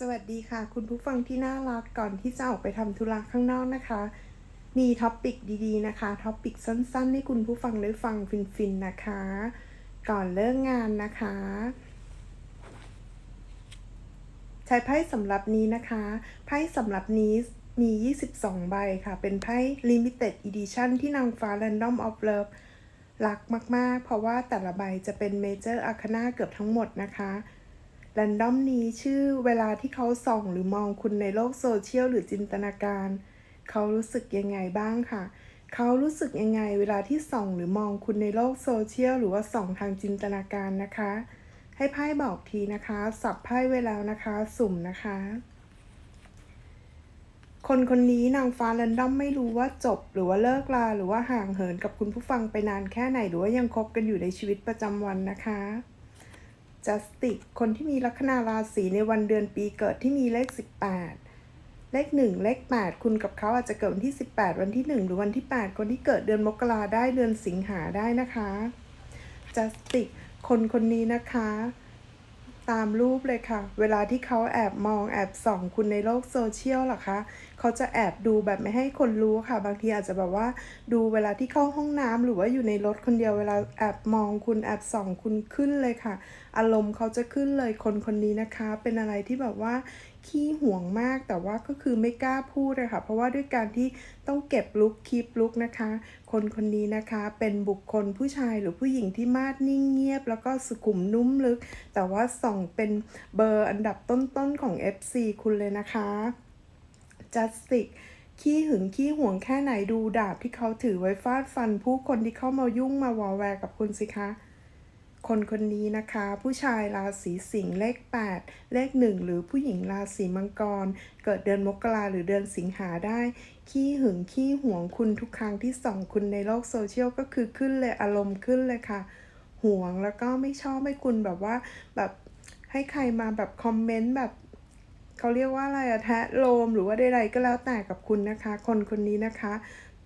สวัสดีค่ะ คุณผู้ฟังที่น่ารักก่อนที่จะออกไปทำธุระข้างนอกนะคะ มีท็อปปิกดีๆนะคะท็อปปิกสั้นๆ ให้คุณผู้ฟังได้ฟังฟินๆนะคะ ก่อนเลิกงานนะคะใช้ไพ่สำหรับนี้นะคะไพ่สำหรับนี้มี 22 ใบค่ะ เป็นไพ่ Limited Edition ที่นางฟ้า Random of Love รักมากๆ เพราะว่าแต่ละใบจะเป็น Major Arcana เกือบทั้งหมดนะคะ แรนดอมนี้ชื่อเวลาที่เขาส่องหรือมองคุณในโลกโซเชียลหรือจินตนาการ เขารู้สึกยังไงบ้างค่ะ เขารู้สึกยังไงเวลาที่ส่องหรือมองคุณในโลกโซเชียลหรือว่าส่องทางจินตนาการนะคะ ให้ไพ่บอกทีนะคะ สับไพ่ไว้แล้วนะคะ สุ่มนะคะ คนคนนี้นางฟ้าแรนดอมไม่รู้ว่าจบ หรือว่าเลิกลาหรือว่าห่างเหินกับคุณผู้ฟังไปนานแค่ไหนหรือว่ายังคบกันอยู่ในชีวิตประจำวันนะคะ จัสติกคนที่มีลัคนาราศีในวันเดือนปีเกิดที่มีเลข 18 เลข 1 เลข 8 คุณกับเขาอาจจะเกิดวันที่ 18 วันที่ 1 หรือวันที่ 8 คนที่เกิดเดือนมกราได้เดือนสิงหาได้นะคะจัสติกคนคนนี้นะคะ ตามรูปเลยค่ะ เวลาที่เขาแอบมองแอบส่องคุณในโลกโซเชียลหรอคะเขาจะแอบดูแบบไม่ให้คนรู้ค่ะ บางทีอาจจะแบบว่าดูเวลาที่เข้าห้องน้ำหรือว่าอยู่ในรถคนเดียวเวลาแอบมองคุณแอบส่องคุณขึ้นเลยค่ะ อารมณ์เขาจะขึ้นเลยคนคนนี้นะคะ เป็นอะไรที่แบบว่าขี้ห่วงมากแต่ว่าก็คือไม่กล้าพูดเลยค่ะ เพราะว่าด้วยการที่ต้องเก็บลุกคีปลุกนะคะ คนคนนี้นะคะเป็นบุคคลผู้ชายหรือผู้หญิงที่มาดนิ่งเงียบ แล้วก็สุขุมนุ่มลึก แต่ว่าส่องเป็นเบอร์อันดับต้นๆของ FC คุณเลยนะคะจัสติกขี้หึงขี้ห่วงแค่ไหนดูดาบที่เขาถือไว้ฟาดฟันผู้คนที่เข้ามายุ่งมาวอแวร์กับคุณสิคะ คนคนนี้นะคะ ผู้ชายราศีสิงห์เลข 8 เลข 1 หรือผู้หญิงราศีมังกร เกิดเดือนมกราหรือเดือนสิงหาได้ ขี้หึงขี้ห่วงคุณทุกครั้งที่ส่องคุณในโลกโซเชียลก็คือขึ้นเลยอารมณ์ขึ้นเลยค่ะห่วงแล้วก็ไม่ชอบให้คุณแบบว่าแบบให้ใครมาแบบคอมเมนต์แบบเขาเรียกว่าอะไรอะแทะโลมหรือว่าใดๆก็แล้วแต่กับคุณนะคะ คนคนนี้นะคะ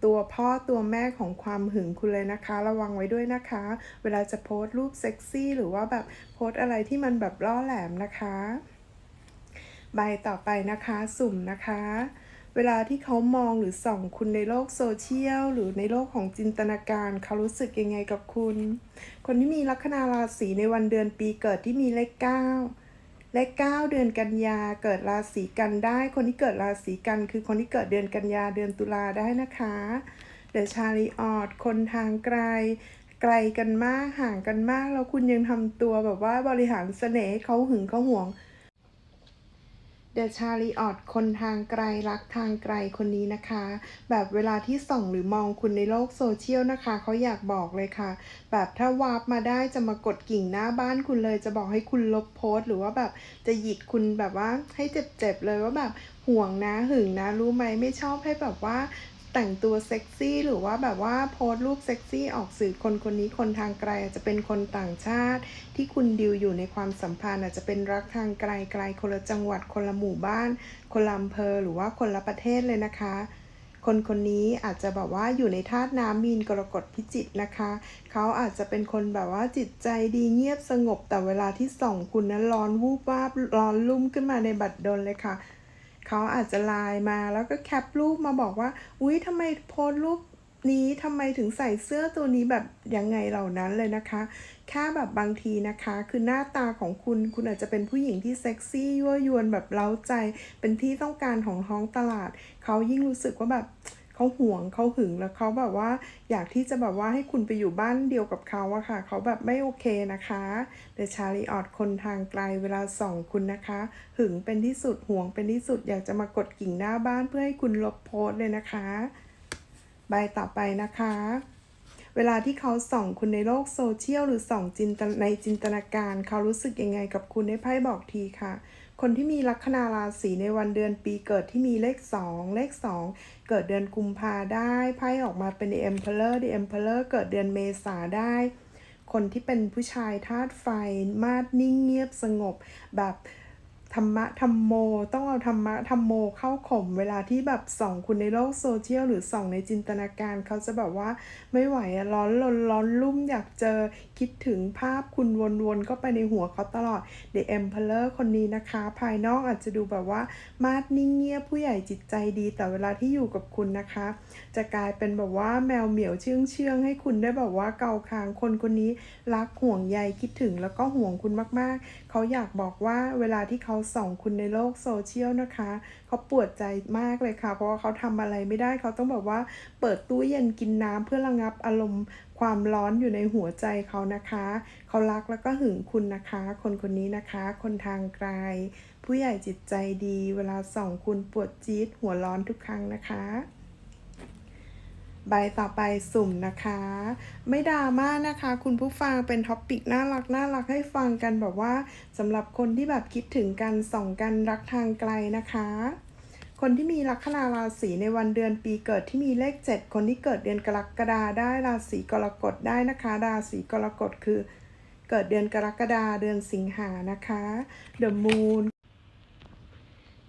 ตัวพ่อตัวแม่ของความหึงคุณเลยนะคะ ระวังไว้ด้วยนะคะ เวลาจะโพสต์รูปเซ็กซี่ หรือว่าแบบโพสต์อะไรที่มันแบบล่อแหลมนะคะ ใบต่อไปนะคะสุ่มนะคะเวลาที่เขามองหรือส่องคุณในโลกโซเชียลหรือในโลกของจินตนาการเขารู้สึกยังไงกับคุณ คนที่มีลัคนาราศีในวันเดือนปีเกิดที่มีเลขเก้า เลขเก้าเดือนกันยาเกิดราศีกันได้ คนที่เกิดราศีกันคือคนที่เกิดเดือนกันยาเดือนตุลาได้นะคะเดอะชาลีออดคนทางไกล ไกลกันมากห่างกันมาก แล้วคุณยังทำตัวแบบว่าบริหารเสน่ห์เขาหึงเขาห่วง เดอะชาลีออดคนทางไกลรักทางไกลคนนี้นะคะ แบบเวลาที่ส่องหรือมองคุณในโลกโซเชียลนะคะ เขาอยากบอกเลยค่ะ แบบถ้าวาร์ปมาได้จะมากดกิ่งหน้าบ้านคุณเลย จะบอกให้คุณลบโพสต์ หรือว่าแบบจะหยิกคุณแบบว่าให้เจ็บๆเลยว่าแบบห่วงนะหึงนะรู้ไหมไม่ชอบให้แบบว่า แต่งตัวเซ็กซี่หรือว่าแบบว่าโพสต์รูปเซ็กซี่ออกสื่อคนคนนี้คนทางไกล อาจจะเป็นคนต่างชาติ ที่คุณดิวอยู่ในความสัมพันธ์อาจจะเป็นรักทางไกลไกลคนละจังหวัดคนละหมู่บ้าน คนละอำเภอหรือว่าคนละประเทศเลยนะคะ คนคนนี้อาจจะแบบว่าอยู่ในธาตุน้ำมีนกรกฎพิจิกนะคะ เขาอาจจะเป็นคนแบบว่าจิตใจดีเงียบสงบแต่เวลาที่ส่องคุณนั้นร้อนวูบวาบร้อนลุ่มขึ้นมาในบัดดลเลยค่ะ เขาอาจจะไลน์มาแล้วก็แคปรูปมาบอกว่า อุ๊ยทำไมโพสรูปนี้ทำไมถึงใส่เสื้อตัวนี้แบบยังไงเหล่านั้นเลยนะคะ แค่แบบบางทีนะคะ คือหน้าตาของคุณ คุณอาจจะเป็นผู้หญิงที่เซ็กซี่ยั่วยวนแบบเล้าใจ เป็นที่ต้องการของท้องตลาด เขายิ่งรู้สึกว่าแบบ เขาห่วงเขาหึงแล้วเขาแบบว่า อยากที่จะแบบว่าให้คุณไปอยู่บ้านเดียวกับเขาอะค่ะ เขาแบบไม่โอเคนะคะเดชาลีออดคนทางไกลเวลาส่องคุณนะคะ หึงเป็นที่สุดห่วงเป็นที่สุดอยากจะมากดกิ่งหน้าบ้านเพื่อให้คุณลบโพสเลยนะคะ ใบต่อไปนะคะ เวลาที่เขาส่องคุณในโลกโซเชียลหรือส่องจินตในจินตนาการ เขารู้สึกยังไงกับคุณให้ไพ่บอกทีค่ะ คนที่มีลัคนาราศีในวันเดือนปีเกิดที่มีเลข 2 เลข 2 เกิดเดือนกุมภาได้ไพ่ออกมาเป็น The Emperor The Emperor เกิดเดือนเมษาได้ คนที่เป็นผู้ชายธาตุไฟ มาดนิ่งเงียบสงบแบบ ธรรมะธรรมโม ต้องเอาธรรมะธรรมโมเข้าข่มเวลาที่แบบส่องคุณในโลกโซเชียลหรือส่องในจินตนาการเขาจะแบบว่าไม่ไหวร้อนรนร้อนรุ่มอยากเจอคิดถึงภาพคุณวนๆก็ไปในหัวเขาตลอด The Emperor คนนี้นะคะ ภายนอกอาจจะดูแบบว่ามาดนิ่งเงียบผู้ใหญ่จิตใจดี แต่เวลาที่อยู่กับคุณนะคะ จะกลายเป็นแบบว่าแมวเหมียวเชื่องเชื่องให้คุณได้แบบว่าเกาคางคนคนนี้รักห่วงใยคิดถึงแล้วก็ห่วงคุณมากๆ เขาอยากบอกว่าเวลาที่เขาส่องคุณในโลกโซเชียลนะคะเขาปวดใจมากเลยค่ะ เพราะว่าเขาทำอะไรไม่ได้เขาต้องแบบว่าเปิดตู้เย็นกินน้ำเพื่อระงับอารมณ์ความร้อนอยู่ในหัวใจเขานะคะ เขารักแล้วก็หึงคุณนะคะ คนคนนี้นะคะ คนทางไกล ผู้ใหญ่จิตใจดี เวลาส่องคุณปวดจี๊ดหัวร้อนทุกครั้งนะคะ ใบต่อไปสุ่มนะคะ ไม่ดราม่านะคะ คุณผู้ฟังเป็นท็อปปิกน่ารักน่ารักให้ฟังกันแบบว่าสำหรับคนที่แบบคิดถึงกันส่องกันรักทางไกลนะคะ คนที่มีลัคนาราศีในวันเดือนปีเกิดที่มีเลข 7 คนที่เกิดเดือนกรกฎาได้ราศีกรกฎได้นะคะ ราศีกรกฎคือ เกิดเดือนกรกฎาเดือนสิงหานะคะ The Moon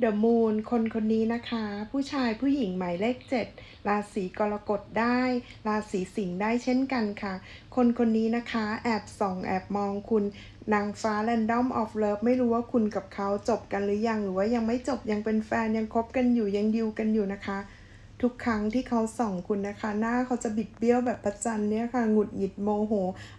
The Moon คนคนนี้นะคะ ผู้ชายผู้หญิงหมายเลข 7 ราศีกรกฎได้ ราศีสิงห์ได้เช่นกันค่ะ คนคนนี้นะคะ แอบส่องแอบมองคุณนางฟ้า Random of Love ไม่รู้ว่าคุณกับเขาจบกันหรือยัง หรือว่ายังไม่จบยังเป็นแฟนยังคบกันอยู่ยังดิวกันอยู่นะคะ ทุกครั้งที่เขาส่องคุณนะคะ หน้าเขาจะบิดเบี้ยวแบบประจันเนี่ยค่ะหงุดหงิดโมโห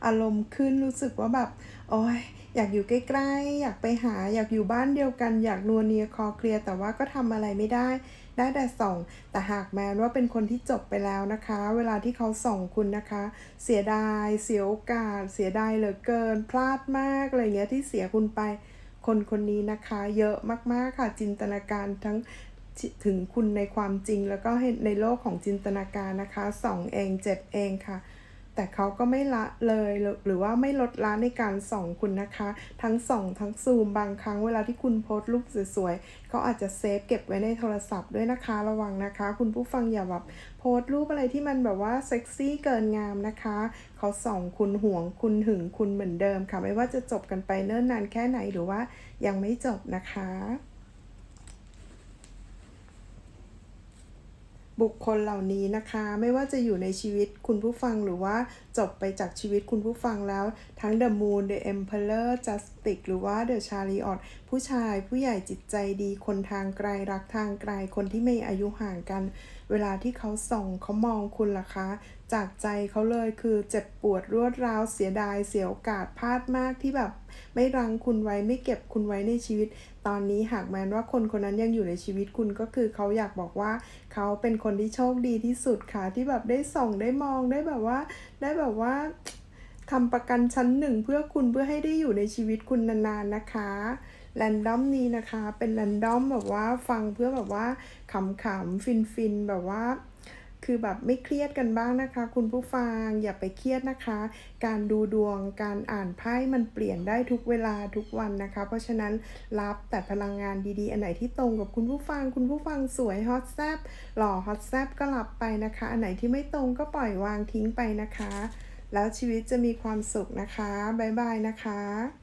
อารมณ์ขึ้นรู้สึกว่าแบบโอ้ยอยากอยู่ใกล้ๆ อยากไปหาอยากอยู่บ้านเดียวกัน อยากนัวเนียคอเคลียร์แต่ว่าก็ทำอะไรไม่ได้ ได้แต่ส่อง แต่หากแม้ว่าเป็นคนที่จบไปแล้วนะคะ เวลาที่เขาส่องคุณนะคะ เสียดาย เสียโอกาส เสียดายเหลือเกิน พลาดมากอะไรเงี้ยที่เสียคุณไปคนคนนี้นะคะเยอะมาก ๆ ค่ะจินตนาการทั้ง ถึงคุณในความจริงแล้วก็ในโลกของจินตนาการนะคะส่องเองเจ็บเองค่ะ แต่เขาก็ไม่ละเลยหรือหรือว่าไม่ลดละในการส่องคุณนะคะ ทั้งส่องทั้งซูมบางครั้งเวลาที่คุณโพสต์รูปสวยๆเขาอาจจะเซฟเก็บไว้ในโทรศัพท์ด้วยนะคะระวังนะคะ คุณผู้ฟังอย่าแบบโพสต์รูปอะไรที่มันแบบว่าเซ็กซี่เกินงามนะคะเขาส่องคุณห่วงคุณหึงคุณเหมือนเดิมค่ะ ไม่ว่าจะจบกันไปเนิ่นนานแค่ไหนหรือว่ายังไม่จบนะคะ บุคคลเหล่านี้นะคะ ไม่ว่าจะอยู่ในชีวิตคุณผู้ฟังหรือว่าจบไปจากชีวิตคุณผู้ฟังแล้ว ทั้ง The Moon The Emperor Justice หรือว่า The Chariot ผู้ชายผู้ใหญ่จิตใจดีคนทางไกลรักทางไกลคนที่ไม่อายุห่างกัน เวลาที่เขาส่องเขามองคุณล่ะคะ จากใจเขาเลยคือเจ็บปวดรวดร้าวเสียดายเสียโอกาสพลาดมากที่แบบ ไม่รังคุณไว้ไม่เก็บคุณไว้ในชีวิต ตอนนี้หากแม้ว่าคนคนนั้นยังอยู่ในชีวิตคุณก็คือเขาอยากบอกว่าเขาเป็นคนที่โชคดีที่สุดค่ะที่แบบได้ส่องได้มองได้แบบว่า ได้แบบว่า ทำประกันชั้นหนึ่งเพื่อคุณเพื่อให้ได้อยู่ในชีวิตคุณนานๆนะคะแรนดอมนี้นะคะ เป็นแรนดอมแบบว่าฟังเพื่อแบบว่าขำๆฟินๆแบบว่าคือแบบไม่เครียดกันบ้างนะคะ คุณผู้ฟังอย่าไปเครียดนะคะ การดูดวงการอ่านไพ่มันเปลี่ยนได้ทุกเวลาทุกวันนะคะ เพราะฉะนั้นรับแต่พลังงานดีๆ อันไหนที่ตรงกับคุณผู้ฟัง คุณผู้ฟังสวยฮอตแซบหล่อฮอตแซบก็รับไปนะคะ อันไหนที่ไม่ตรงก็ปล่อยวางทิ้งไปนะคะ แล้วชีวิตจะมีความสุขนะคะ บ๊ายบายนะคะ